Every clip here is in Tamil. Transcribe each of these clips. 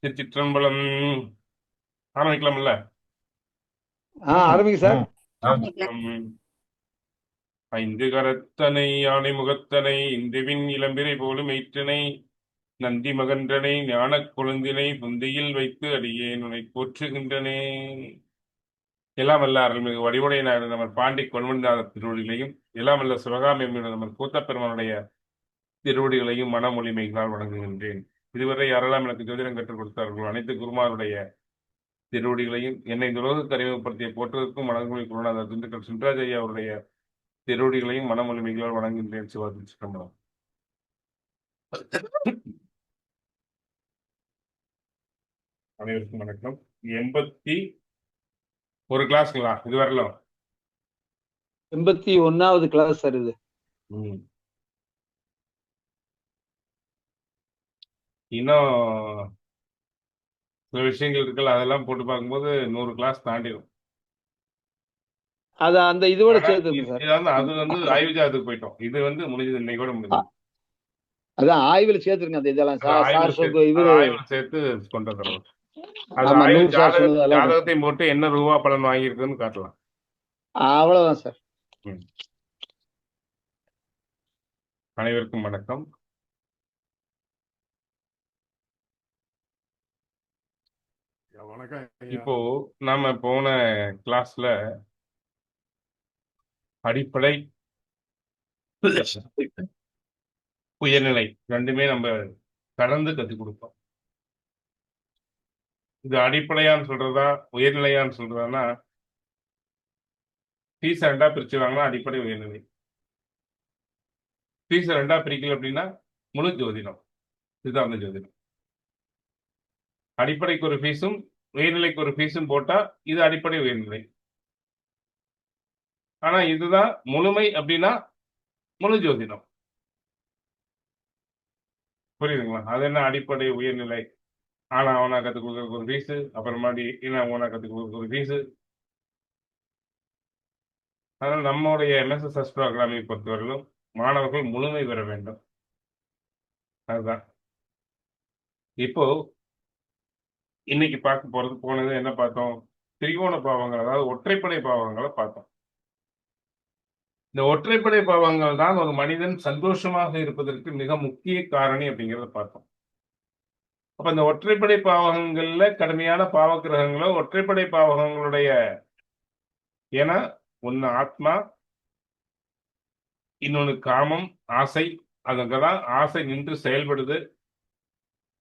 திருச்சிற்றம்பலம். ஆரம்பிக்கலாம்ல? ஆரம்பிங்க சார். ஐந்து கரத்தனை யானை முகத்தனை இந்துவின் இளம்பிரை போலும் எயிற்றனை நந்தி மகன்றனை ஞானக் கொழுந்தினை புந்தியில் வைத்து அடியேன் உன்னை போற்றுகின்றனே. எல்லாம் வல்ல அருள்மிகு வடிவுடைய நாடு நம்ம பாண்டி கொன்வந்தாத திருவடிகளையும் எல்லாம் வல்ல சிவகாமி நம்ம கூத்தப்பெருமானுடைய திருவடிகளையும் மனமொழிமைகளால் வணங்குகின்றேன். இதுவரை யாரெல்லாம் எனக்கு ஜோதிடம் கற்றுக் கொடுத்தார்களோ அனைத்து குருமாருடைய திருவடிகளையும் என்னை இந்த உலகுக்கு அறிமுகப்படுத்திய போற்றுவதற்கும் வணங்குமொழி குருநாதர் திண்டுக்கல் சுந்தராஜ் ஐயா அவருடைய திருவடிகளையும் மனமொழிமைகளால் வணங்குகின்றேன் சிவாஜி சிதம்பரம். அனைவருக்கும் வணக்கம். எண்பத்தி ஒரு கிளாஸ்ங்களா இது வரலாம் எண்பத்தி ஒன்னாவது கிளாஸ் சார் இது. இன்னும் சில விஷயங்கள் இருக்குல்ல அதெல்லாம் போட்டு பார்க்கும்போது நூறு கிளாஸ் தாண்டிடும் அத அந்த இதோட ஆனா சேர்த்துங்க இது வந்து அது வந்து ஆய்வு ஜாதத்துக்கு போயிட்டோம். இது வந்து முடிஞ்சது இன்னைக்கு முடிஞ்சது. அதான் ஆய்வுல சேர்த்துருங்க அந்த இதெல்லாம் ஆய்வுல சார் சேர்த்து சேர்த்து கொண்டு வந்துடுறோம் அது ஆமா ஆய்வு நூறு சார் ஜாதக சொன்னதெல்லாம் ஜாதகத்தையும் போட்டு என்ன ரூபா பலன் வாங்கியிருக்குன்னு காட்டலாம். அவ்வளவுதான் சார். அனைவருக்கும் வணக்கம். வணக்கம் இப்போ நாம போன கிளாஸ்ல அடிப்படை உயர்நிலை ரெண்டுமே நம்ம கலந்து கற்றுக் கொடுப்போம் இது அடிப்படையான்னு சொல்றதா உயர்நிலையான்னு சொல்றதான்னா ஃபீஸ் ரெண்டா பிரிச்சுவாங்கன்னா அடிப்படை உயர்நிலை. ஃபீஸ் ரெண்டா பிரிக்கல அப்படின்னா முழு ஜோதிடம். சித்தாந்த ஜோதிடம். அடிப்படைக்கு ஒரு ஃபீஸும் உயர்நிலைக்கு ஒரு ஃபீஸும் போட்டா இது அடிப்படை உயர்நிலை. ஆனா இதுதான் முழுமை அப்படின்னா முழு ஜோதிடம். புரியுதுங்களா? அது என்ன அடிப்படை உயர்நிலை? ஆனா அவனா கற்றுக் கொடுக்கறதுக்கு ஒரு ஃபீஸு அப்புறமாடி என்ன அவனா கற்றுக் கொடுக்கறதுக்கு ஒரு ஃபீஸு அதனால் நம்முடைய எம்எஸ்எஸ்எஸ் ப்ரோக்ராமை பொறுத்தவரையிலும் மாணவர்கள் முழுமை பெற வேண்டும். அதுதான். இப்போ இன்னைக்கு பார்க்க போறது போனது என்ன பார்த்தோம்? திரிகோண பாவங்கள் அதாவது ஒற்றைப்படை பாவங்களை பார்த்தோம். இந்த ஒற்றைப்படை பாவங்கள் தான் ஒரு மனிதன் சந்தோஷமாக இருப்பதற்கு மிக முக்கிய காரணி அப்படிங்கிறத பார்த்தோம். அப்ப இந்த ஒற்றைப்படை பாவகங்கள்ல கடுமையான பாவக்கிரகங்களோ ஒற்றைப்படை பாவகங்களுடைய ஏன்னா ஒன்னு ஆத்மா இன்னொன்னு காமம் ஆசை அதுங்கதான் ஆசை நின்று செயல்படுது.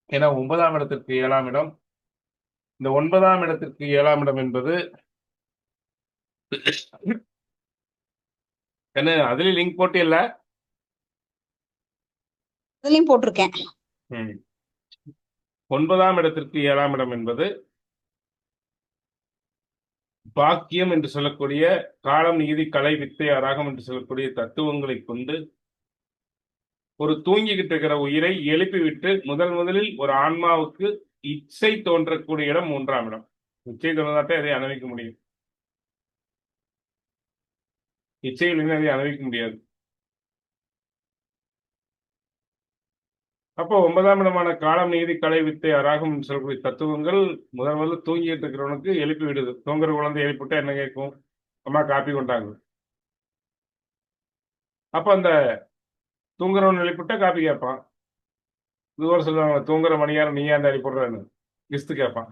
ஏன்னா ஒன்பதாம் இடத்திற்கு ஏழாம் இடம் இந்த ஒன்பதாம் இடத்திற்கு ஏழாம் இடம் என்பது என்ன அதுலயும் லிங்க் போட்டு இல்ல அதுலயும் போட்டிருக்கேன். ஒன்பதாம் இடத்திற்கு ஏழாம் இடம் என்பது பாக்கியம் என்று சொல்லக்கூடிய காலம் நீதி கலை வித்தை அராகம் என்று சொல்லக்கூடிய தத்துவங்களை கொண்டு ஒரு தூங்கிக்கிட்டு இருக்கிற உயிரை எழுப்பிவிட்டு முதல் முதலில் ஒரு ஆன்மாவுக்கு இச்சை தோன்றக்கூடிய இடம் மூன்றாம் இடம். இச்சை தோன்றதாட்டே அதை அனுபவிக்க முடியும். இச்சையில் இருந்து அதை அனுபவிக்க முடியாது. அப்போ ஒன்பதாம் இடமான காலம் நீதி கலை வித்தை அராகம் சொல்லக்கூடிய தத்துவங்கள் முதல் முதல்ல தூங்கிட்டு இருக்கிறவனுக்கு எழுப்பி விடுது. தூங்குற குழந்தை எழுப்பிவிட்டா என்ன கேட்கும்? அம்மா காப்பி கொண்டாங்க. அப்ப அந்த தூங்குறவன் எழுப்பிவிட்டா காப்பி கேட்பான். இதுவரை சொல்லுவாங்க தூங்குற மணியார நீ ஏன் அடி போடுறன்னு கிஸ்து கேட்பான்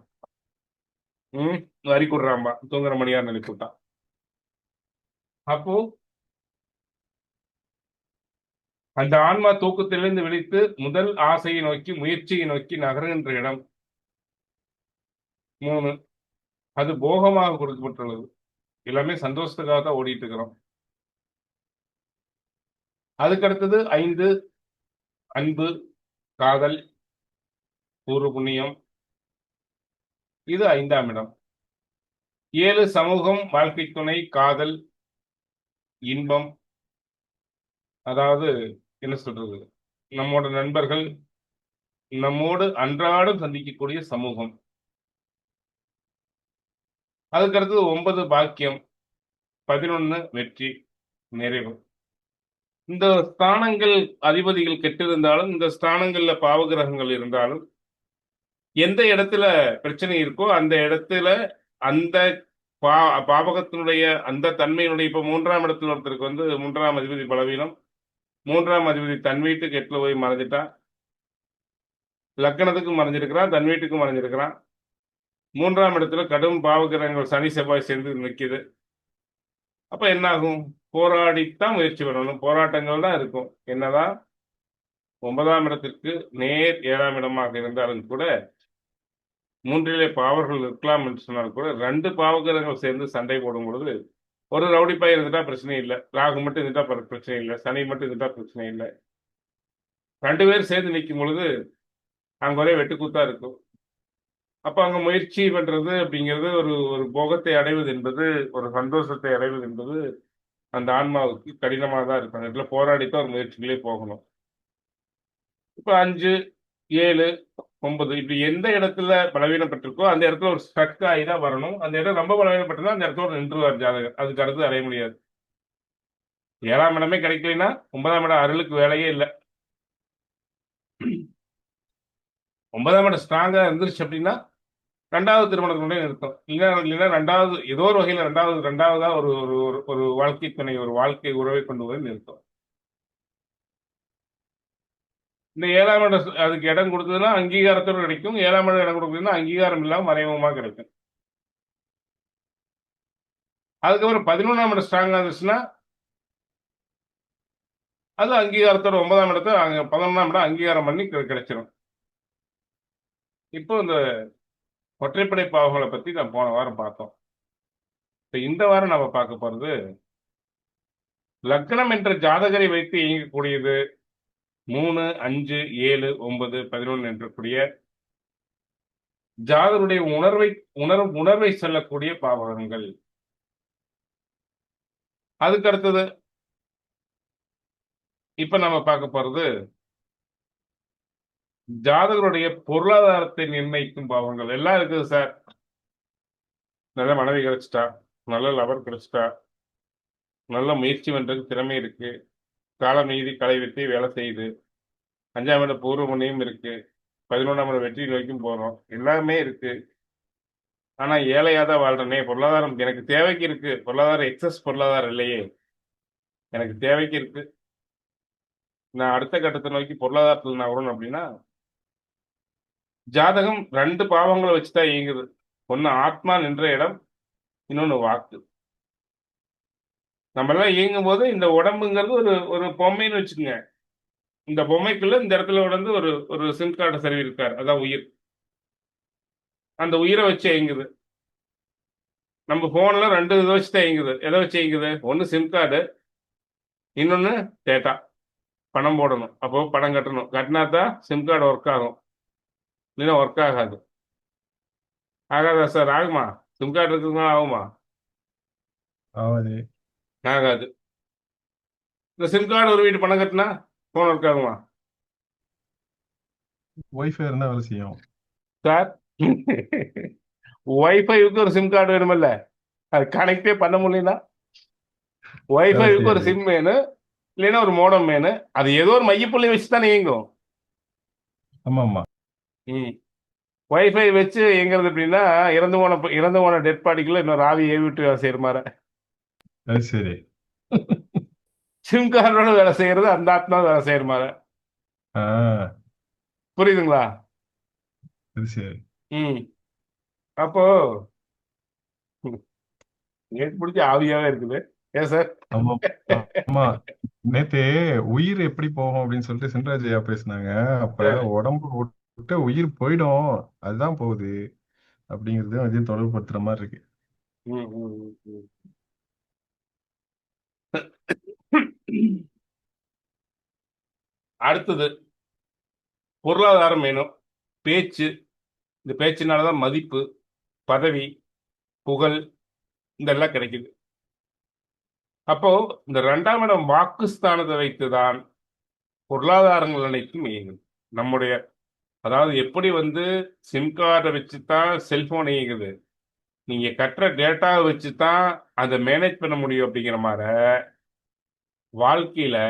ம் வரி கொடுறாம்பா தூங்குற மணியார் எழுப்பிவிட்டான் அப்போ அந்த ஆன்மா தூக்கத்திலிருந்து விழித்து முதல் ஆசையை நோக்கி முயற்சியை நோக்கி நகருகின்ற இடம். மூணு அது போகமாக கொடுக்கப்பட்டுள்ளது எல்லாமே சந்தோஷத்துக்காக தான் ஓடிட்டு இருக்கிறோம். அதுக்கு அடுத்தது ஐந்து அன்பு காதல் பூர்வ புண்ணியம். இது ஐந்தாம் இடம். ஏழு சமூகம் வாழ்க்கை துணை காதல் இன்பம். அதாவது என்ன சொல்றது? நம்மோட நண்பர்கள் நம்மோடு அன்றாடம் சந்திக்கக்கூடிய சமூகம். அதுக்கடுத்தது ஒன்பது பாக்கியம். பதினொன்னு வெற்றி. நிறைவு. இந்த ஸ்தானங்கள் அதிபதிகள் கெட்டிருந்தாலும் இந்த ஸ்தானங்கள்ல பாவகிரகங்கள் இருந்தாலும் எந்த இடத்துல பிரச்சனை இருக்கோ அந்த இடத்துல அந்த பா பாவகத்தினுடைய அந்த தன்மையினுடைய இப்ப மூன்றாம் இடத்துல ஒருத்தருக்கு வந்து மூன்றாம் அதிபதி பலவீனம் மூன்றாம் அதிபதி தன் வீட்டுக்கு எட்டுல போய் மறைஞ்சிட்டான் லக்கணத்துக்கு மறைஞ்சிருக்கிறான் தன் வீட்டுக்கு மறைஞ்சிருக்கிறான். மூன்றாம் இடத்துல கடும் பாவகிரகங்கள் சனி செவ்வாய் சேர்ந்து நிற்கிது அப்ப என்ன ஆகும் போராடித்தான் முயற்சி பண்ணணும். போராட்டங்கள் தான் இருக்கும். என்னதான்? ஒன்பதாம் இடத்திற்கு நேர் ஏழாம் இடமாக இருந்தாலும் கூட மூன்றிலே பாவர்கள் இருக்கலாம் என்று சொன்னால் கூட ரெண்டு பாவகிரகங்கள் சேர்ந்து சண்டை போடும் பொழுது ஒரு ரவுடி பாய் இருந்துட்டா பிரச்சனை இல்லை. ராகு மட்டும் இருந்துட்டா பிரச்சனை இல்லை. சனி மட்டும் இருந்துட்டா பிரச்சனை இல்லை. ரெண்டு பேர் சேர்ந்து நிற்கும் பொழுது அங்கே ஒரே வெட்டுக்கூத்தா இருக்கும். அப்போ அங்கே முயற்சி பண்ணுறது அப்படிங்கிறது ஒரு ஒரு போகத்தை அடைவது என்பது ஒரு சந்தோஷத்தை அடைவது என்பது அந்த ஆன்மாவுக்கு கடினமாக தான் இருக்கும். அந்த இடத்துல போராடித்தான் ஒரு முயற்சிகளே போகணும். இப்போ அஞ்சு ஏழு ஒன்பது இப்படி எந்த இடத்துல பலவீனப்பட்டிருக்கோ அந்த இடத்துல ஒரு ஸ்ட்ரக் ஆகி தான் வரணும். அந்த இடம் ரொம்ப பலவீனப்பட்டதா அந்த இடத்துல ஒரு நின்றுவார் ஜாதகர். அதுக்கு அடுத்து அடைய முடியாது. ஏழாம் இடமே கிடைக்கலைன்னா ஒன்பதாம் இடம் அருளுக்கு வேலையே இல்லை. ஒன்பதாம் இடம் ஸ்ட்ராங்கா இருந்துருச்சு அப்படின்னா ரெண்டாவது திருமணத்தினுடைய நிறுத்தம். இல்லைன்னா இல்லைன்னா ரெண்டாவது ஏதோ ஒரு வகையில் ரெண்டாவது ரெண்டாவதா ஒரு ஒரு ஒரு- ஒரு வாழ்க்கை துணை ஒரு வாழ்க்கை உறவை கொண்டு போய் நிறுத்தம். இந்த ஏழாம் இடம் அதுக்கு இடம் கொடுத்ததுன்னா அங்கீகாரத்தோடு கிடைக்கும். ஏழாம் இடம் இடம் கொடுத்ததுன்னா அங்கீகாரம் இல்லாமல் மறைமுகமாக கிடைக்கும். அதுக்கப்புறம் பதினொன்றாம் இடம் ஸ்ட்ராங்காக இருந்துச்சுன்னா அது அங்கீகாரத்தோட ஒன்பதாம் இடத்தை அங்கே பதினொன்றாம் இடம் அங்கீகாரம் பண்ணி கிடைச்சிடும் கிடைச்சிரும். இப்போ இந்த ஒற்றைப்படை பாவங்களை பத்தி நான் போன வாரம் பார்த்தோம். இப்ப இந்த வாரம் நம்ம பார்க்க போறது லக்னம் என்ற ஜாதகரை வைத்து இயங்கக்கூடியது மூணு அஞ்சு ஏழு ஒன்பது பதினொன்று என்றக்கூடிய ஜாதருடைய உணர்வை உணர் உணர்வை சொல்லக்கூடிய பாவகங்கள். அதுக்கு அடுத்தது இப்ப நம்ம பார்க்க போறது ஜாதகருடைய பொருளாதாரத்தை நிர்ணயிக்கும் பாவங்கள். எல்லாம் இருக்குது சார். நல்ல மனைவி கிடைச்சிட்டா நல்ல லவர் கிடைச்சிட்டா நல்ல முயற்சி பண்றதுக்கு திறமை இருக்கு. காலம் மீதி களை வெட்டி வேலை செய்யுது. அஞ்சாம் இட பூர்வ மணியும் இருக்கு. பதினொன்றாம் இட வெற்றி நோக்கியும் போறோம். எல்லாமே இருக்கு. ஆனா ஏழையா தான் வாழ்றனே. பொருளாதாரம் எனக்கு தேவைக்கு இருக்கு. பொருளாதாரம் எக்ஸஸ் பொருளாதாரம் இல்லையே. எனக்கு தேவைக்கு இருக்கு. நான் அடுத்த கட்டத்தை நோக்கி பொருளாதாரத்தில் நான் வரணும் அப்படின்னா ஜாதகம் ரெண்டு பாவங்களை வச்சுதான் இயங்குது. ஒன்னு ஆத்மா நின்ற இடம் இன்னொன்னு வாக்கு. நம்ம எல்லாம் இயங்கும் போது இந்த உடம்புங்கிறது ஒரு ஒரு பொம்மைன்னு வச்சுக்கோங்க. இந்த பொம்மைக்குள்ள இந்த இடத்துல வந்து ஒரு ஒரு சிம் கார்டை சரி இருக்கார் அதான் உயிர். அந்த உயிரை வச்சு இயங்குது. நம்ம போன்ல ரெண்டு இதை வச்சு தான் இயங்குது. எதை வச்சு இயங்குது? ஒன்னு சிம் கார்டு இன்னொன்னு டேட்டா பணம் போடணும். அப்போ பணம் கட்டணும். கட்டினா தான் சிம் கார்டு ஒர்க் ஆகும். இல்லைன்னா ஒர்க் ஆகாது. ஆகாதா சார்? ஆகுமா? சிம் கார்டு இருக்குதுங்களா ஆகுமா? ஆமாது ஆகாது. இந்த சிம் கார்டு ஒரு வீட்டு பணம் கட்டினா ஃபோன் ஒர்க் ஆகுமா? ஒய்ஃபை இருந்தா வேலை செய்யும். சார் ஒய்ஃபைவுக்கு ஒரு சிம் கார்டு வேணுமில்ல. அது கனெக்டே பண்ண முடியலனா? ஒய்ஃபைவுக்கு ஒரு சிம் வேணும் இல்லைன்னா ஒரு மோடம் வேணும் அது ஏதோ ஒரு மையப்புள்ளி வச்சு தானே இயங்கும். ஆமா ஆமா ஒய்ஃபை வச்சு இயங்குறது அப்படின்னா இறந்து போன இறந்து போன டெட் பாடிக்குள்ள இன்னொரு ஆவி ஏவி விட்டு வேலை செய்யற மாதிரி. சரி. சிம் கார்டோட வேலை செய்யறது அந்த ஆத்மா வேலை செய்யற மாதிரி. ஆ. புரியுதுங்களா? சரி. ம். அப்போ நேற்று பிடிச்ச ஆவியாவே இருக்குது. ஏன் சார்? ஆமா நேத்து உயிர் எப்படி போகும் அப்படின்னு சொல்லிட்டு சென்ட்ராஜ் ஐயா பேசுனாங்க. அப்ப உடம்பு விட்ட உயிர் போயிடும். அதுதான் போகுது. அப்படிங்கறது அதையும் தொடர்புபடுத்துற மாதிரி இருக்கு. அடுத்தது பொருளாதாரம் வேணும். பேச்சு இந்த பேச்சினாலதான் மதிப்பு பதவி புகழ் இதெல்லாம் கிடைக்குது. அப்போ இந்த ரெண்டாம் இடம் வாக்குஸ்தானத்தை வைத்துதான் பொருளாதாரங்கள் அனைத்தும் இயங்கும். நம்முடைய அதாவது எப்படி வந்து சிம் கார்டை வச்சு தான் செல்போன் இயங்குது. நீங்கள் கட்டுற டேட்டாவை வச்சு தான் அதை மேனேஜ் பண்ண முடியும் அப்படிங்கிற மாதிரி வாழ்க்கையில்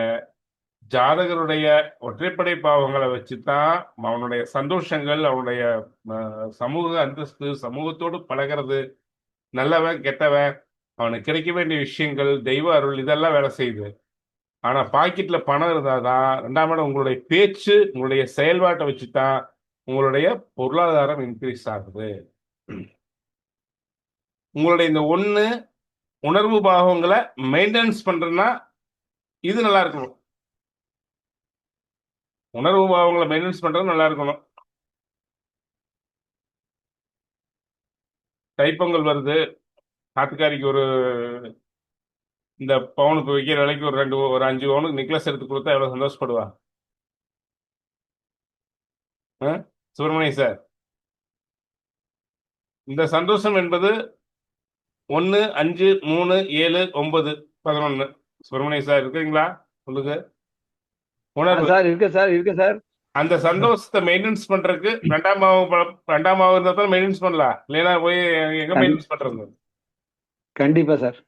ஜாதகருடைய ஒற்றைப்படை பாவங்களை வச்சு தான் அவனுடைய சந்தோஷங்கள் அவனுடைய சமூக அந்தஸ்து சமூகத்தோடு பழகிறது நல்லவன் கெட்டவன் அவனுக்கு கிடைக்க வேண்டிய விஷயங்கள் தெய்வ அருள் இதெல்லாம் வேலை செய்யுது. ஆனா பாக்கெட்ல பணம் இருந்தாதான் ரெண்டாம் இடம் உங்களுடைய பேச்சு உங்களுடைய செயல்பாட்டை வச்சுதான் உங்களுடைய பொருளாதாரம் இன்க்ரீஸ் ஆகுது. உங்களுடைய இந்த ஒன்று உணர்வு பாகங்களை மெயின்டெனன்ஸ் பண்றதுன்னா இது நல்லா இருக்கணும். உணர்வு பாவங்களை மெயின்டெனன்ஸ் பண்றது நல்லா இருக்கணும். தைப்பொங்கல் வருது. ஆத்துக்காரிக்கு ஒரு இந்த பவுனுக்கு விற்கிற விலைக்கு ஒரு ரெண்டு ஒரு அஞ்சு பவுனுக்கு நெக்லஸ் எடுத்து கொடுத்தா எவ்வளவு சந்தோஷப்படுவா? சுப்பிரமணியம் சார். இந்த சந்தோஷம் என்பது ஒன்று அஞ்சு மூணு ஏழு ஒன்பது பதினொன்று சுப்பிரமணியம் சார் இருக்கிறீங்களா சொல்லுங்க. உணர்வு. சார் இருக்கு சார் இருக்கு சார். அந்த சந்தோஷத்தை மெயின்டெனன்ஸ் பண்றதுக்கு ரெண்டாம் ப- ரெண்டாம் பாவம் இருந்தா தான் மெயின்டெனன்ஸ் பண்ணலாம். இல்லைன்னா போய் எங்க மெயின்டெனன்ஸ் பண்றது? கண்டிப்பா சார்.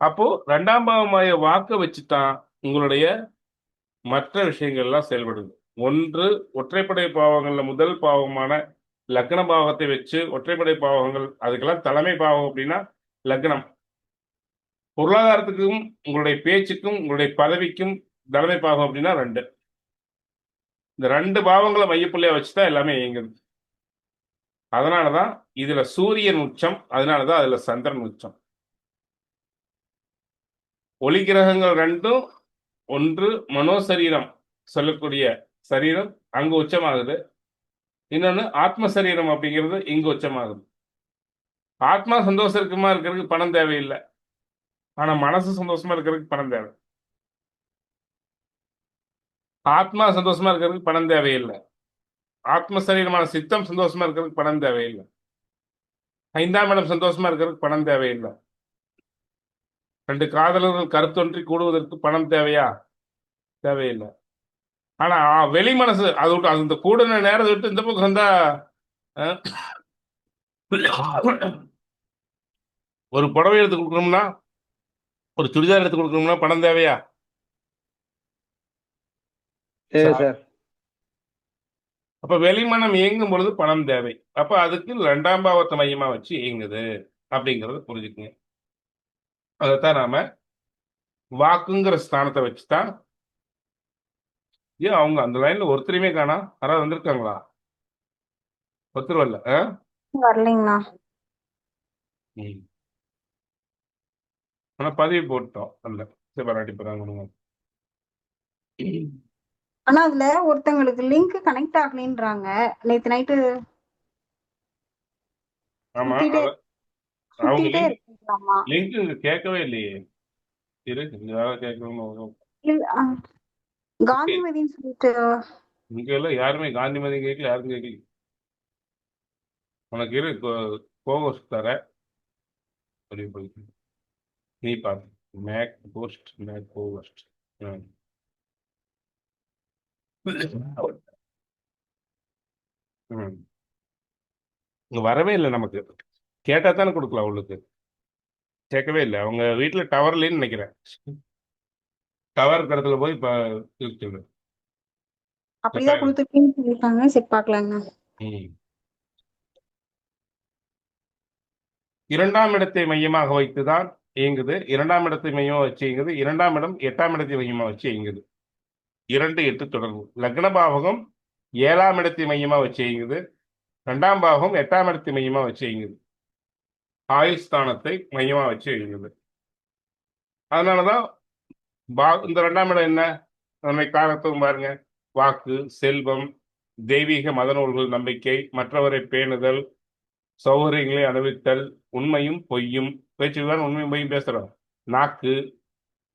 அப்போ ரெண்டாம் பாவமாய வாக்க வச்சுதான் உங்களுடைய மற்ற விஷயங்கள்லாம் செயல்படுது. ஒன்று ஒற்றைப்படை பாவங்கள்ல முதல் பாவமான லக்ன பாவத்தை வச்சு ஒற்றைப்படை பாவங்கள் அதுக்கெல்லாம் தலைமை பாவம் அப்படின்னா லக்னம். பொருளாதாரத்துக்கும் உங்களுடைய பேச்சுக்கும் உங்களுடைய பதவிக்கும் தலைமை பாவம் அப்படின்னா ரெண்டு. இந்த ரெண்டு பாவங்களை மையப்புள்ளியா வச்சுதான் எல்லாமே இயங்குது. அதனாலதான் இதுல சூரியன் உச்சம் அதனாலதான் அதுல சந்திரன் உச்சம். ஒளி கிரகங்கள் ரெண்டும் ஒன்று மனோசரீரம் சொல்லக்கூடிய சரீரம். அங்கு உச்சமாகுது. இன்னொன்னு ஆத்ம சரீரம் அப்படிங்கிறது இங்கு உச்சமாகுது. ஆத்மா சந்தோஷமா இருக்கிறதுக்கு பணம் தேவையில்லை. ஆனா மனசு சந்தோஷமா இருக்கிறதுக்கு பணம் தேவை. ஆத்மா சந்தோஷமா இருக்கிறதுக்கு பணம் தேவையில்லை. ஆத்ம சரீரமான சித்தம் சந்தோஷமா இருக்கிறதுக்கு பணம் தேவையில்லை. ஐந்தாம் இடம் சந்தோஷமா இருக்கிறதுக்கு பணம் தேவையில்லை. ரெண்டு காதலர்கள் கருத்தொன்றி கூடுவதற்கு பணம் தேவையா? தேவையில்லை. ஆனா வெளி மனசு அது விட்டு அந்த கூடின நேரத்தை விட்டு இந்த பக்கம் வந்தா ஒரு புடவை எடுத்து கொடுக்கணும்னா ஒரு சுடிதார் எடுத்து கொடுக்கணும்னா பணம் தேவையா? அப்ப வெளிமனம் இயங்கும் பொழுது பணம் தேவை. அப்ப அதுக்கு ரெண்டாம் பாவத்தை மையமா வச்சு இயங்குது அப்படிங்கறத புரிஞ்சுக்குங்க. அதைத்தான் நாம வாக்குங்கிற ஸ்தானத்தை வச்சுதான் ஏன் அவங்க அந்த லைன்ல ஒருத்தரையுமே காணா? யாராவது வந்திருக்காங்களா? ஒருத்தர் வரல? வரலைங்கண்ணா. ஆனா பதிவு போட்டோம் அல்ல சிவராட்டி போறாங்க ஆனா அதுல ஒருத்தங்களுக்கு லிங்க் கனெக்ட் ஆகலைன்றாங்க. நேத்து நைட்டு ஆமா சுத்திட்டே அத- அவங்க சுத்திட்டே லிங்க் கேட்கவே இல்லையே. இரு காந்திமதின்னு சொல்லிட்டு. இங்க எல்லாம் யாருமே காந்திமதி கேட்கல யாரும் கேட்கல. உனக்கு இரு கோகோஸ் தர. நீ பாரு. மேக் போஸ்ட் மேக் கோவஸ்ட் இங்க வரவே இல்லை நமக்கு. கேட்டா தானே கொடுக்கலாம் அவளுக்கு கேட்கவே இல்லை. அவங்க வீட்டுல டவர் இல்லைன்னு நினைக்கிறேன். டவர் இடத்துல போய் இப்ப இருக்குது அப்படிதான் கொடுத்துருக்கேன்னு சொல்லிருக்காங்க சரி பாக்கலாங்கண்ணா ம். இரண்டாம் இடத்தை மையமாக வைத்துதான் இயங்குது. இரண்டாம் இடத்தை மையமாக வச்சு இயங்குது. இரண்டாம் இடம் எட்டாம் இடத்தை மையமாக வச்சு இயங்குது. இரண்டு எட்டு தொடர்பு. லக்ன பாவகம் ஏழாம் இடத்தை மையமா வச்சு இயங்குது. ரெண்டாம் பாவகம் எட்டாம் இடத்தை மையமா வச்சு இயங்குது. ஆயுள் ஸ்தானத்தை மையமா வச்சு இயங்குது அதனாலதான் பா இந்த ரெண்டாம் இடம் என்ன? நம்மை காலத்தும் பாருங்க. வாக்கு செல்வம் தெய்வீக மத நூல்கள் நம்பிக்கை மற்றவரை பேணுதல் சௌகரியங்களை அனுபவித்தல் உண்மையும் பொய்யும். பேச்சு தான் உண்மையும் பொய்யும் பேசுறோம். நாக்கு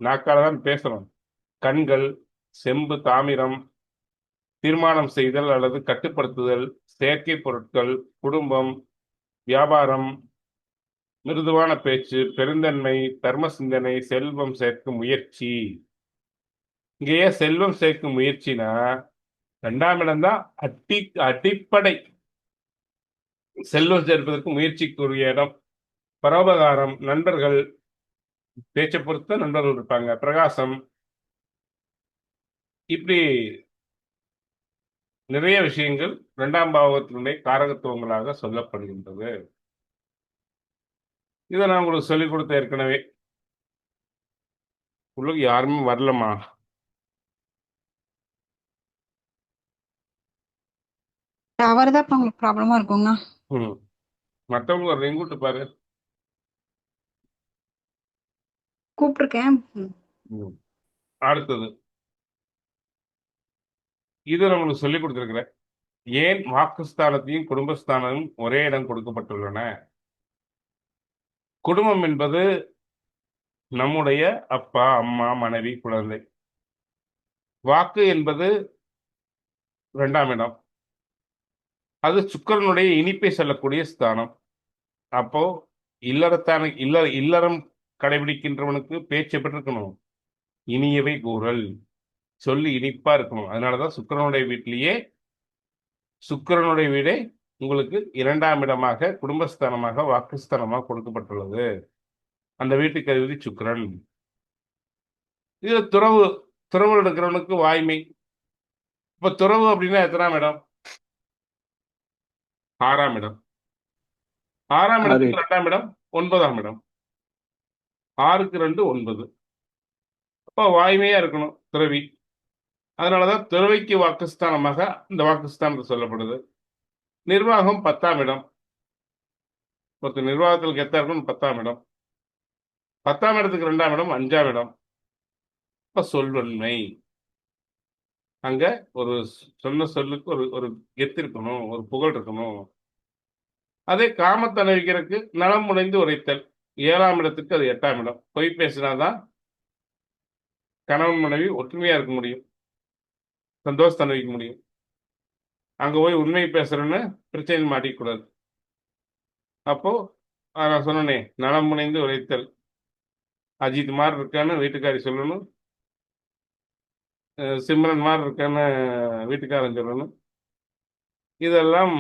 நாக்கால தான் பேசுறோம். கண்கள் செம்பு தாமிரம் தீர்மானம் செய்தல் அல்லது கட்டுப்படுத்துதல் செயற்கை பொருட்கள் குடும்பம் வியாபாரம் மிருதுவான பேச்சு பெருந்தன்மை தர்ம சிந்தனை செல்வம் சேர்க்கும் முயற்சி. இங்கேயே செல்வம் சேர்க்கும் முயற்சினா ரெண்டாம் இடம் தான் அட்டி அடிப்படை. செல்வம் சேர்ப்பதற்கு முயற்சிக்குரிய இடம் பரோபகாரம் நண்பர்கள். பேச்சை பொறுத்த நண்பர்கள் இருப்பாங்க. பிரகாசம். இப்படி நிறைய விஷயங்கள் இரண்டாம் பாவத்தினுடைய காரகத்துவங்களாக சொல்லப்படுகின்றது. இதை நான் உங்களுக்கு சொல்லிக் கொடுத்த ஏற்கனவே. உங்களுக்கு யாருமே வரலமா டவர் தான் உங்களுக்கு ப்ராப்ளமா இருக்குங்க. ம். மற்றவங்க ஒரு ரிங் விட்டு பாரு. கூப்பிட்டுருக்கேன். அடுத்தது. இது நம்மளுக்கு சொல்லி கொடுத்துருக்கிறேன். ஏன் வாக்குஸ்தானத்தையும் குடும்பஸ்தானமும் ஒரே இடம் கொடுக்கப்பட்டுள்ளன? குடும்பம் என்பது நம்முடைய அப்பா அம்மா மனைவி குழந்தை. வாக்கு என்பது ரெண்டாம் இடம். அது சுக்கிரனுடைய இனிப்பை செல்லக்கூடிய ஸ்தானம். அப்போ இல்லறத்தான இல்ல இல்லறம் கடைபிடிக்கின்றவனுக்கு பேச்சை பெற்றிருக்கணும். இனியவை கூறல். சொல்லி இனிப்பா இருக்கணும். அதனாலதான் சுக்கிரனுடைய வீட்டிலேயே சுக்கிரனுடைய வீடே உங்களுக்கு இரண்டாம் இடமாக குடும்பஸ்தானமாக வாக்குஸ்தானமாக கொடுக்கப்பட்டுள்ளது. அந்த வீட்டுக்கு அதிபதி சுக்கிரன். இது துறவு துறவு எடுக்கிறவனுக்கு வாய்மை. இப்ப துறவு அப்படின்னா எத்தனாம் இடம்? ஆறாம் இடம். ஆறாம் ஆறு. இடத்துக்கு ரெண்டாம் இடம் ஒன்பதாம் இடம். ஆறுக்கு ரெண்டு ஒன்பது. அப்போ வாய்மையா இருக்கணும் துறவி. அதனாலதான் துறவிக்கு வாக்குஸ்தானமாக இந்த வாக்குஸ்தானத்தை சொல்லப்படுது. நிர்வாகம் பத்தாம் இடம். ஒருத்தர் நிர்வாகத்தில் கெத்தா இருக்கணும்? பத்தாம் இடம். பத்தாம் இடத்துக்கு ரெண்டாம் இடம் அஞ்சாம் இடம். இப்ப சொல்வன்மை. அங்க ஒரு சொன்ன சொல்லுக்கு ஒரு ஒரு கெத்து இருக்கணும் ஒரு புகழ் இருக்கணும். அதே காமத்தை அணிவிக்கிறதுக்கு நலம் முனைந்து உரைத்தல். ஏழாம் இடத்துக்கு அது எட்டாம் இடம். பொய் பேசினாதான் கணவன் மனைவி ஒற்றுமையா இருக்க முடியும். சந்தோஷத்தை அனுபவிக்க முடியும். அங்க போய் உண்மை பேசுறேன்னு பிரச்சனையில் மாட்டிக்கூடாது. அப்போ நான் சொன்னேனே நலம் முனைந்து உழைத்தல் அஜித் மாதிரி இருக்கான்னு வீட்டுக்காரி சொல்லணும். சிம்ரன் மாதிரி இருக்கான்னு வீட்டுக்காரன் சொல்லணும். இதெல்லாம்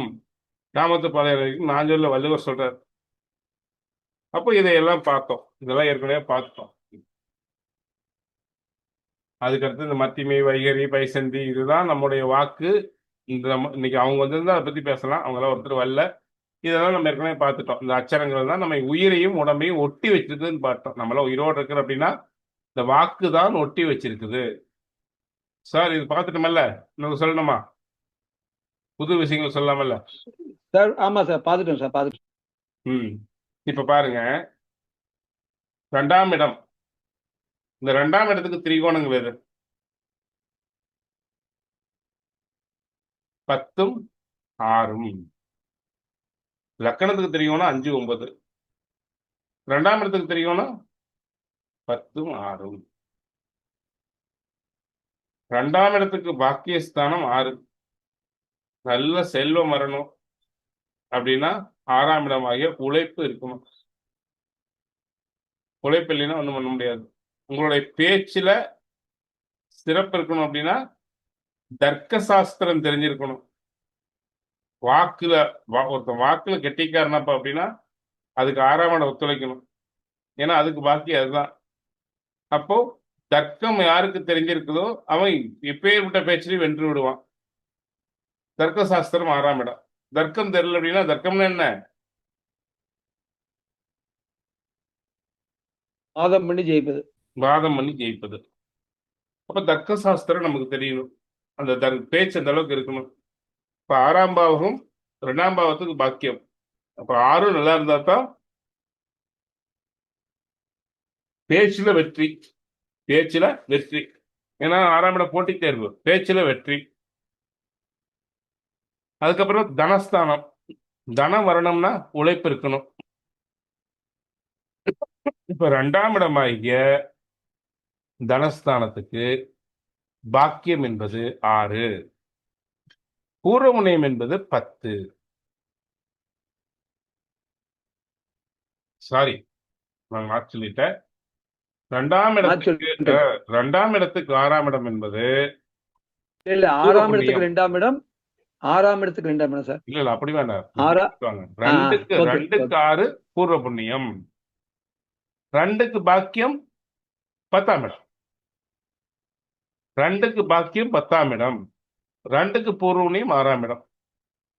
கிராமத்து பாளையம் வரைக்கும் நான் சொல்ல வள்ளுவர் சொல்றார். அப்போ இதையெல்லாம் பார்த்தோம். இதெல்லாம் ஏற்கனவே பார்த்தோம். அதுக்கடுத்து இந்த மத்திமை வைகரி பைசந்தி இதுதான் நம்முடைய வாக்கு. இந்த நம்ம இன்னைக்கு அவங்க வந்திருந்தா அதை பத்தி பேசலாம். அவங்களாம் ஒருத்தர் வரல. இதெல்லாம் நம்ம ஏற்கனவே பார்த்துட்டோம். இந்த அச்சரங்கள் தான் நம்ம உயிரையும் உடம்பையும் ஒட்டி வச்சிருக்குதுன்னு பார்த்தோம். நம்மளாம் உயிரோடு இருக்கிறோம் அப்படின்னா இந்த வாக்கு தான் ஒட்டி வச்சிருக்குது. சார் இது பார்த்துட்டோமல்ல? இன்னும் சொல்லணுமா? புது விஷயங்கள் சொல்லலாமல்ல சார் ஆமா சார் பார்த்துட்டோம் சார் பார்த்துட்டோம். ம். இப்ப பாருங்க. ரெண்டாம் இடம். இந்த ரெண்டாம் இடத்துக்கு திரிகோணங்கள் எது பத்தும் ஆறும். லக்கணத்துக்கு தெரியும்னா அஞ்சு ஒன்பது. ரெண்டாம் இடத்துக்கு தெரியும்னா பத்தும் ஆறும். ரெண்டாம் இடத்துக்கு பாக்கியஸ்தானம் ஆறு. நல்ல செல்வம் வரணும் அப்படின்னா ஆறாம் இடமாகிய உழைப்பு இருக்கணும். உழைப்பு இல்லைன்னா ஒண்ணும் பண்ண முடியாது. உங்களுடைய பேச்சுல சிறப்பு இருக்கணும் அப்படின்னா தர்க்க சாஸ்திரம் தெரிஞ்சிருக்கணும். வாக்குல ஒருத்தன் வாக்குல கெட்டிக்காரனப்பா அப்படின்னா அதுக்கு ஆறாம் இடம் ஒத்துழைக்கணும். ஏன்னா அதுக்கு பாக்கி அதுதான். அப்போ தர்க்கம் யாருக்கு தெரிஞ்சிருக்குதோ அவன் எப்பேற்பட்ட பேச்சிலையும் வென்று விடுவான். தர்க்க சாஸ்திரம் ஆறாம் இடம். தர்க்கம் தெரியல அப்படின்னா தர்க்கம்னா என்ன? வாதம் பண்ணி ஜெயிப்பது. வாதம் பண்ணி ஜெயிப்பது. அப்ப தர்க்க சாஸ்திரம் நமக்கு தெரியணும். அந்த தன் பேச்சு அந்த அளவுக்கு இருக்கணும் இப்போ ஆறாம் பாவகம் ரெண்டாம் பாவத்துக்கு பாக்கியம். அப்போ ஆறும் நல்லா இருந்தா தான் பேச்சுல வெற்றி. பேச்சுல வெற்றி. ஏன்னா ஆறாம் இடம் போட்டி தேர்வு பேச்சுல வெற்றி. அதுக்கப்புறம் தனஸ்தானம். தனம் வரணும்னா உழைப்பு இருக்கணும். இப்ப ரெண்டாம் இடமாகிய தனஸ்தானத்துக்கு பாக்கியம் என்பது ஆறு. பூர்வமுனையம் என்பது பத்து. சாரி நான் மாற்றி சொல்லிட்டேன். ரெண்டாம் இடத்துக்கு ரெண்டாம் இடத்துக்கு ஆறாம் இடம் என்பது இல்ல ஆறாம் இடத்துக்கு. ரெண்டாம் இடம் ஆறாம் இடத்துக்கு ரெண்டாம் இடம் சார். இல்ல இல்ல அப்படி வேண்டாம். ரெண்டுக்கு ரெண்டுக்கு ஆறு பூர்வ புண்ணியம் ரெண்டுக்கு பாக்கியம் பத்தாம் இடம். ரெண்டுக்கு பாக்கியம் பத்தாம் இடம். ரெண்டுக்கு பூர்வனையும் ஆறாம் இடம்.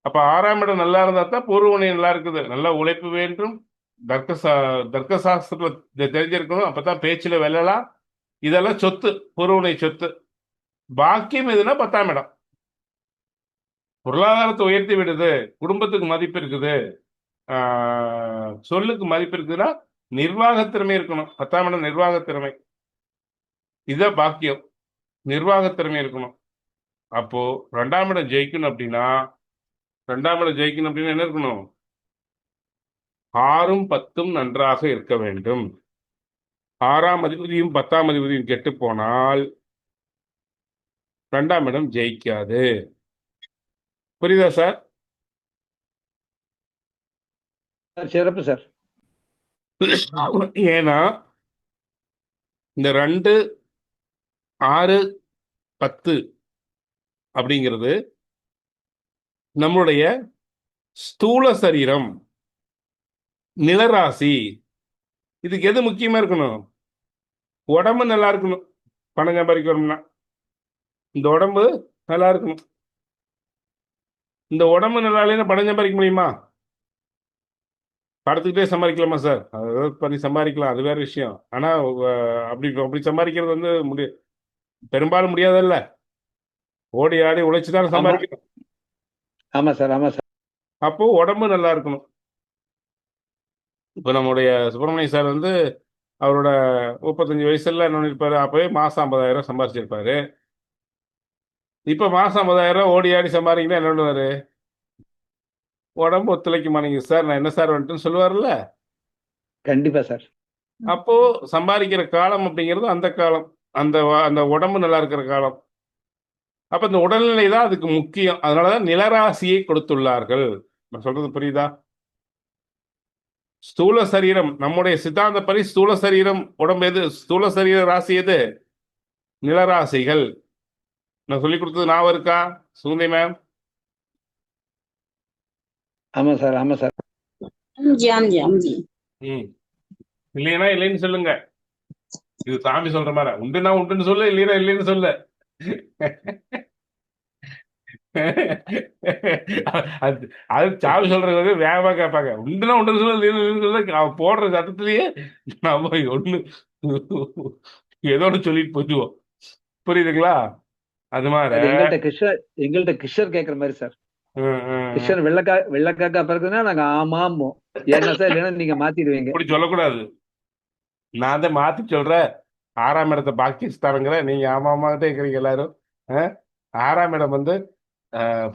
அப்ப ஆறாம் இடம் நல்லா இருந்தா தான் பூர்வனை நல்லா இருக்குது. நல்லா உழைப்பு வேண்டும். தர்க்க சா தர்க்க சாஸ்திரத்துல தெ- தெரிஞ்சிருக்கணும். அப்பதான் பேச்சுல வெல்லலாம். இதெல்லாம் சொத்து பூர்வனை சொத்து. பாக்கியம் எதுனா பத்தாம் இடம். பொருளாதாரத்தை உயர்த்தி விடுது. குடும்பத்துக்கு மதிப்பு இருக்குது. ஆஹ் சொல்லுக்கு மதிப்பு இருக்குதுன்னா நிர்வாக திறமை இருக்கணும். பத்தாம் இடம் நிர்வாகத் திறமை. இதுதான் பாக்கியம். நிர்வாகத் திறமை இருக்கணும். அப்போ ரெண்டாம் இடம் ஜெயிக்கணும் அப்படின்னா ரெண்டாம் இடம் ஜெயிக்கணும் அப்படின்னா என்ன இருக்கணும்? ஆறும் பத்தும் நன்றாக இருக்க வேண்டும். ஆறாம் அதிபதியும் பத்தாம் அதிபதியும் கெட்டு போனால் ரெண்டாம் இடம் ஜெயிக்காது. புரியுதா சார்? சார் சிறப்பு சார். ஏன்னா இந்த ரெண்டு ஆறு பத்து அப்படிங்கிறது நம்மளுடைய ஸ்தூல சரீரம் நிலராசி. இதுக்கு எது முக்கியமாக இருக்கணும்? உடம்பு நல்லா இருக்கணும். பணம் சம்பாதிக்கணும்னா. இந்த உடம்பு நல்லா இருக்கணும். இந்த உடம்பு நல்லா இல்லைன்னா பணம் சம்பாதிக்க முடியுமா? படத்துக்கிட்டே சம்பாதிக்கலாமா சார்? அதாவது பண்ணி சம்பாதிக்கலாம். அது வேற விஷயம். ஆனால் அப்படி அப்படி சம்பாதிக்கிறது வந்து முடிய பெரும்பாலும் முடியாதல்ல. ஓடி ஆடி உழைச்சுதான் சம்பாதிக்கணும். ஆமா சார் ஆமா சார். அப்போ உடம்பு நல்லா இருக்கணும். இப்போ நம்முடைய சுப்பிரமணிய சார் வந்து அவரோட முப்பத்தஞ்சு வயசுல என்ன இருப்பாரு அப்பவே மாசம் ஐம்பதாயிரம் சம்பாதிச்சிருப்பாரு இப்ப மாசம் ஐம்பதாயிரம் ஓடி ஆடி சம்பாதிங்கன்னா என்ன பண்ணுவாரு? உடம்பு ஒத்துழைக்க மாட்டேங்குது சார்? நான் என்ன சார் வந்துட்டுன்னு சொல்லுவார்ல கண்டிப்பா சார். அப்போ சம்பாதிக்கிற காலம் அப்படிங்கிறது அந்த காலம். அந்த அந்த உடம்பு நல்லா இருக்கிற காலம். அப்ப இந்த உடல்நிலை தான் அதுக்கு முக்கியம். அதனாலதான் நிலராசியை கொடுத்துள்ளார்கள். நான் சொல்றது புரியுதா? ஸ்தூல சரீரம். நம்முடைய சித்தாந்தப்படி ஸ்தூல சரீரம் உடம்பு எது? ஸ்தூல சரீர ராசி எது? நிலராசிகள். நான் சொல்லி கொடுத்தது ஞாபகம் இருக்கா? சுகுந்தி மேம் ஆமா சார் ஆமா சார். இல்லைன்னா இல்லைன்னு சொல்லுங்க. இது சாமி சொல்ற மாதிரி. உண்டுனா உண்டுன்னு சொல்லு இல்லைன்னா இல்லைன்னு சொல்லு. அது சாமி சொல்றது வேகமா கேட்பாங்க. உண்டுனா உண்டுன்னு சொல்லு இல்லைன்னு இல்லைன்னு சொல்லு. அவன் போடுற சத்தத்திலேயே நம்ம ஒண்ணு ஏதோ ஒன்று சொல்லிட்டு போயிடுவோம். புரியுதுங்களா? அது மாதிரி. எங்கள்கிட்ட கிருஷ்ணர் எங்கள்கிட்ட கிருஷ்ணர் கேக்குற மாதிரி சார். கிருஷ்ணர் வெள்ளக்கா வெள்ளக்காக்கா பிறகுனா நாங்க ஆமாமோ ஏன்னா சார் இல்லைன்னா நீங்க மாத்திடுவீங்க. இப்படி சொல்லக்கூடாது. நான் தான் மாத்தி சொல்றேன். ஆறாம் இடத்தை பாகிஸ்தானுங்கிற நீங்க ஆமா ஆமாட்டே இருக்கிறீங்க எல்லாரும்? ஆறாம் இடம் வந்து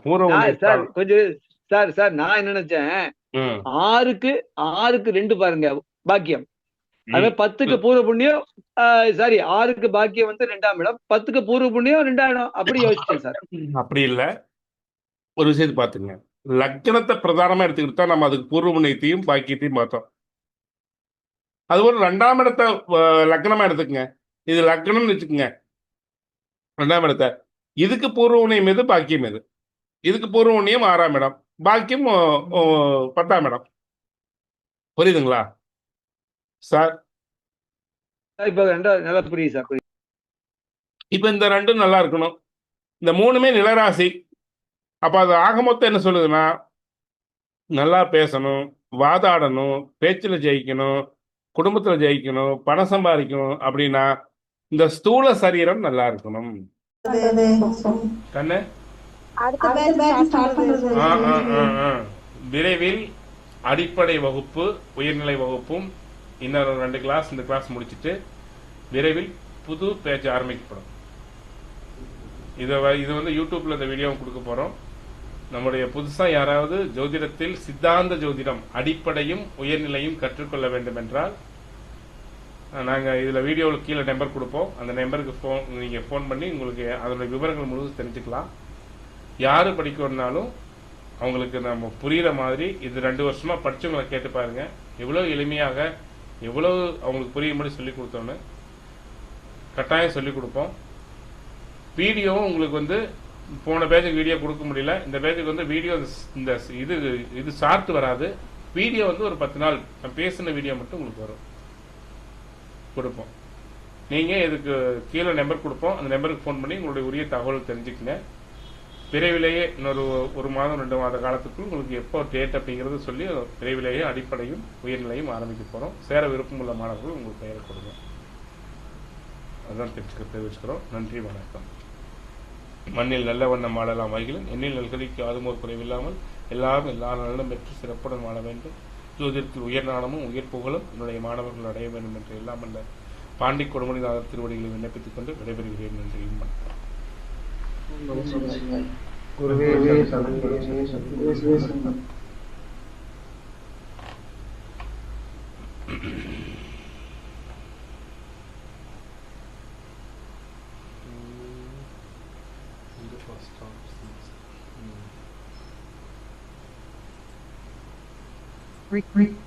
பூர்வ சார். கொஞ்சம் சார் சார் நான் என்ன நினைச்சேன்? ஆறுக்கு ஆறுக்கு ரெண்டு பாருங்க பாக்கியம். அது பத்துக்கு பூர்வ புண்ணியம் சாரி ஆறுக்கு பாக்கியம் வந்து ரெண்டாம் இடம். பத்துக்கு பூர்வ புண்ணியம் ரெண்டாம் இடம். அப்படி யோசிச்சேன் சார். அப்படி இல்ல. ஒரு விஷயத்தை பாத்துங்க லக்னத்தை பிரதானமா எடுத்துக்கிட்டு தான் நம்ம அதுக்கு பூர்வ புண்ணியத்தையும் பாக்கியத்தையும் பார்த்தோம். அதுபோல ரெண்டாம் இடத்தை லக்னமா எடுத்துக்கங்க. இது லக்னம்னு வச்சுக்கோங்க. ரெண்டாம் இடத்தை. இதுக்கு பூர்வ புண்ணியம் எது பாக்கியம் எது? இதுக்கு பூர்வ புண்ணியம் ஆறாம் இடம். பாக்கியம் பத்தாம் இடம். புரியுதுங்களா? சார்? இப்ப ரெண்டாவது நல்லா புரியுது சார் புரியுது. இப்ப இந்த ரெண்டும் நல்லா இருக்கணும். இந்த மூணுமே நிலராசி. அப்ப அது ஆக மொத்தம் என்ன சொல்லுதுன்னா நல்லா பேசணும் வாதாடணும் பேச்சுல ஜெயிக்கணும் குடும்பத்துல ஜெயிக்கணும் பணம் சம்பாதிக்கணும் அப்படின்னா இந்த ஸ்தூல சரீரம் நல்லா இருக்கணும். கண்ணு. விரைவில் அடிப்படை வகுப்பு உயர்நிலை வகுப்பும் இன்னொரு ரெண்டு கிளாஸ் இந்த கிளாஸ் முடிச்சிட்டு விரைவில் புது பேட்ச் ஆரம்பிக்கப்படும். இதை வ- இது வந்து யூடியூப்ல இந்த வீடியோ கொடுக்க போறோம். நம்முடைய புதுசா யாராவது ஜோதிடத்தில் சித்தாந்த ஜோதிடம் அடிப்படையும் உயர்நிலையும் கற்றுக்கொள்ள வேண்டும் என்றால் நாங்கள் நாங்க இதுல வீடியோவில் கீழே நம்பர் கொடுப்போம். அந்த நம்பருக்கு ஃபோன் நீங்க ஃபோன் பண்ணி உங்களுக்கு அதனுடைய விவரங்கள் முழுவதும் தெரிஞ்சுக்கலாம். யாரு படிக்கணும்னாலும் அவங்களுக்கு நம்ம புரியுற மாதிரி இது ரெண்டு வருஷமா படிச்சவங்களை கேட்டு பாருங்க. எவ்வளவு எளிமையாக எவ்வளவு அவங்களுக்கு புரியும்படி சொல்லி கொடுத்தோன்னு கட்டாயம் சொல்லி கொடுப்போம். வீடியோவும் உங்களுக்கு வந்து போன பேஜுக்கு வீடியோ கொடுக்க முடியல. இந்த பேஜுக்கு வந்து வீடியோ இந்த இது இது சார்த்து வராது. வீடியோ வந்து ஒரு பத்து நாள். நான் பேசின வீடியோ மட்டும் உங்களுக்கு வரும். கொடுப்போம். நீங்கள் இதுக்கு கீழே நம்பர் கொடுப்போம். அந்த நம்பருக்கு ஃபோன் பண்ணி உங்களுடைய உரிய தகவல் தெரிஞ்சுக்கங்க. விரைவிலேயே இன்னொரு ஒரு மாதம் ரெண்டு மாத காலத்துக்குள் உங்களுக்கு எப்போ டேட் அப்படிங்கிறது சொல்லி விரைவிலேயே அடிப்படையும் உயர்நிலையும் ஆரம்பிக்க போகிறோம் சேர விருப்பமுள்ள மாணவர்கள் உங்களுக்கு பெயரை கொடுங்க. அதுதான் தெரிஞ்சுக்க தெரிவிச்சுக்கிறோம். நன்றி வணக்கம். மண்ணில் நல்ல வண்ணம் வாழலாம் மகிழும் எண்ணில் நல்கதிக்கு ஆதுமோர் குறைவில்லாமல் எல்லாரும் எல்லா நலனும் பெற்று சிறப்புடன் வாழ வேண்டும். ஜோதிடத்தில் உயர் நாளமும் உயர் புகழும் என்னுடைய மாணவர்கள் அடைய வேண்டும் என்று எல்லாம் அல்ல பாண்டி கொடுமணிநாதர் திருவடிகளை விண்ணப்பித்துக் கொண்டு விடைபெறுகிறேன். நன்றியும் வணக்கம். குருவே creak, creak.